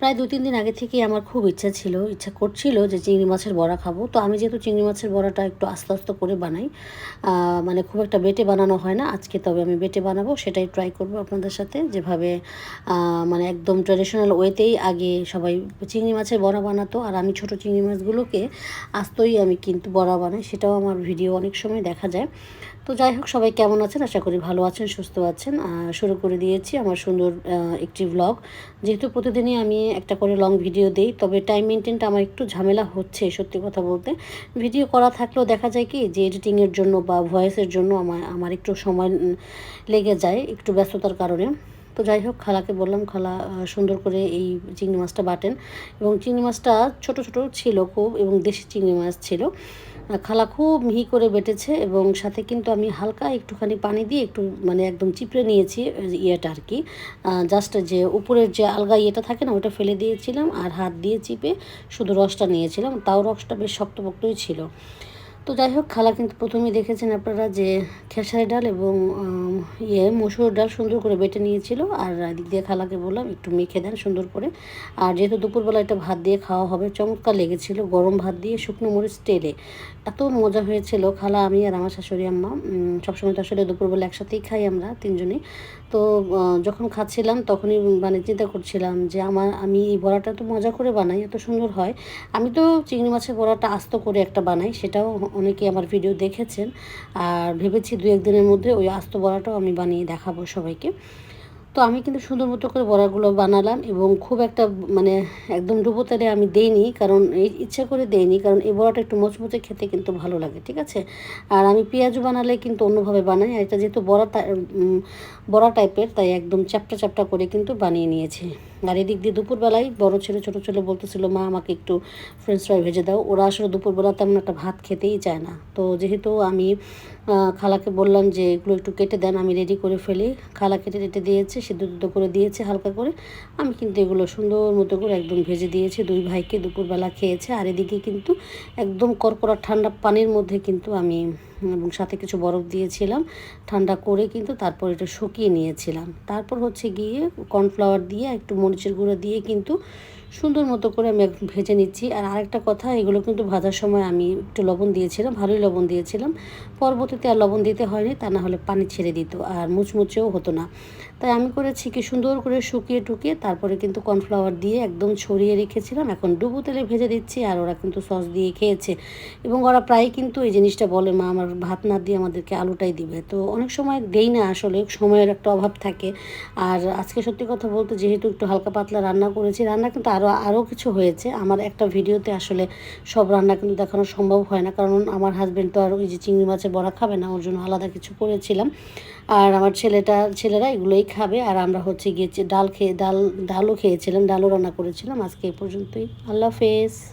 প্রায় দু, তিন দিন আগে থেকেই আমার খুব ইচ্ছা ছিল, ইচ্ছা করছিল যে চিংড়ি মাছের বড়া খাব। তো আমি যেহেতু চিংড়ি মাছের বড়াটা একটু আস্তে আস্তে করে বানাই মানে খুব একটা বেটে বানানো হয় না, আজকে তবে আমি বেটে বানাবো, সেটাই ট্রাই করব আপনাদের সাথে। যেভাবে মানে একদম ট্রেডিশনাল ওয়েতেই আগে সবাই চিংড়ি মাছের বড়া বানাতো, আর আমি ছোট চিংড়ি মাছগুলোকে আস্তই আমি কিন্তু বড়া বানাই, সেটাও আমার ভিডিও অনেক সময় দেখা যায়। তো যাই হোক, সবাই কেমন আছেন? আশা করি ভালো আছেন, সুস্থ আছেন। শুরু করে দিয়েছি আমার সুন্দর একটি ব্লগ যেহেতু প্রতিদিনই আমি একটা করে লং ভিডিও দেই, তবে টাইম মেনটেনটা আমার একটু ঝামেলা হচ্ছে, সত্যি কথা বলতে। ভিডিও করা থাকলেও দেখা যায় কি, যে এডিটিংয়ের জন্য বা ভয়েসের জন্য আমার আমার একটু সময় লেগে যায় একটু ব্যস্ততার কারণে। তো যাই হোক, খালাকে বললাম, খালা সুন্দর করে এই চিংড়ি মাছটা বাটেন। এবং চিংড়ি মাছটা ছোট ছোট ছিল খুব, এবং দেশি চিংড়ি মাছ ছিল। খালা খুব মিহি করে বেটেছে এবং সাথে কিন্তু আমি হালকা একটুখানি পানি দিয়ে একটু মানে একদম চিপড়ে নিয়েছি ইয়েটা আর কি। জাস্ট যে উপরের যে আলগা ইয়েটা থাকে না ওটা ফেলে দিয়েছিলাম আর হাত দিয়ে চিপে শুধু রসটা নিয়েছিলাম। তাও রসটা বেশ শক্তপোক্তই ছিল। তো যাই হোক, খালা কিন্তু প্রথমেই দেখেছেন আপনারা যে খেসারি ডাল এবং ইয়ে মসুর ডাল সুন্দর করে বেটে নিয়েছিল। আর এদিক দিয়ে খালাকে বললাম, একটু মেখে দেন সুন্দর করে। আর যেহেতু দুপুরবেলা একটা ভাত দিয়ে খাওয়া হবে, চমৎকার লেগেছিল গরম ভাত দিয়ে শুকনো মরিচ তেলে। এত মজা হয়েছিল খালা, আমি আর আমার শাশুড়ি আম্মা। সবসময় তো আসলে দুপুরবেলা একসাথেই খাই আমরা তিনজনেই তো যখন খাচ্ছিলাম তখনই মানে চিন্তা করছিলাম যে আমার, আমি এই বড়াটা তো মজা করে বানাই, এত সুন্দর হয়। আমি তো চিংড়ি মাছের বড়াটা আস্ত করে একটা বানাই, সেটাও অনেকে আমার ভিডিও দেখেছেন। আর ভেবেছি দু একদিনের মধ্যে ওই আস্ত বড়াটাও আমি বানিয়ে দেখাবো সবাইকে। তো আমি কিন্তু সুন্দর মতো করে বড়াগুলো বানালাম এবং খুব একটা মানে একদম ডুবো আমি দেইনি, কারণ ইচ্ছা করে দেইনি, কারণ এই বড়াটা একটু মচমচে খেতে কিন্তু ভালো লাগে, ঠিক আছে? আর আমি পেঁয়াজু বানালে কিন্তু অন্যভাবে বানাই, আর এটা যেহেতু বড়া বড়া টাইপের, তাই একদম চ্যাপটা চ্যাপটা করে কিন্তু বানিয়ে নিয়েছি। আর এদিক দিয়ে দুপুরবেলায় বড় ছেলে ছোটো ছেলে বলতেছিল, মা, আমাকে একটু ফ্রেঞ্চ ফ্রাই ভেজে দাও। ওরা আসলে দুপুরবেলা তেমন একটা ভাত খেতেই চায় না। তো যেহেতু আমি খালাকে বললাম যে এগুলো একটু কেটে দেন, আমি রেডি করে ফেলি। খালা কেটে কেটে দিয়েছে, সিদ্ধ দুদ্ধ করে দিয়েছে হালকা করে। আমি কিন্তু এগুলো সুন্দর মতো করে একদম ভেজে দিয়েছি। দুই ভাইকে দুপুরবেলা খেয়েছে। আর এদিকে কিন্তু একদম কর্করা ঠান্ডা পানির মধ্যে কিন্তু আমি এবং সাথে কিছু বরফ দিয়েছিলাম, ঠান্ডা করে কিন্তু তারপর এটা শুকিয়ে নিয়েছিলাম। তারপর হচ্ছে গিয়ে কর্নফ্লাওয়ার দিয়ে একটু মরিচের গুঁড়ো দিয়ে কিন্তু সুন্দর মতো করে আমি ভেজে নিচ্ছি। আর আরেকটা কথা, এগুলো কিন্তু ভাজার সময় আমি একটু লবণ দিয়েছিলাম, ভালোই লবণ দিয়েছিলাম। পরবর্তীতে আর লবণ দিতে হয়নি, তা না হলে পানি ছেড়ে দিত আর মুচমুচেও হতো না। তাই আমি করেছি কি সুন্দর করে শুকিয়ে টুকিয়ে, তারপরে কিন্তু কর্নফ্লাওয়ার দিয়ে একদম ছড়িয়ে রেখেছিলাম। এখন ডুবো তেলে ভেজে দিচ্ছি আর ওরা কিন্তু সস দিয়ে খেয়েছে। এবং ওরা প্রায় কিন্তু এই জিনিসটা বলে, মা, আমার ভাত না দিয়ে আমাদেরকে আলুটাই দিবে। তো অনেক সময় দেই না আসলে, সময়ের একটা অভাব থাকে। আর আজকে সত্যি কথা বলতে যেহেতু একটু হালকা পাতলা রান্না করেছি, রান্না কিন্তু আরও আরও কিছু হয়েছে। আমার একটা ভিডিওতে আসলে সব রান্না কিন্তু দেখানো সম্ভব হয় না। কারণ আমার হাজব্যান্ড তো আর ওই যে চিংড়ি মাছের বড়া খাবে না, ওর জন্য আলাদা কিছু করেছিলাম। আর আমার ছেলেটা, ছেলেরা এগুলোই খাবে। আর আমরা হচ্ছে গিয়ে যে ডাল খেয়ে, ডাল, ডালও খেয়েছিলাম, ডালও রান্না করেছিলাম। আজকে এই পর্যন্তই। আল্লাহ হাফেজ।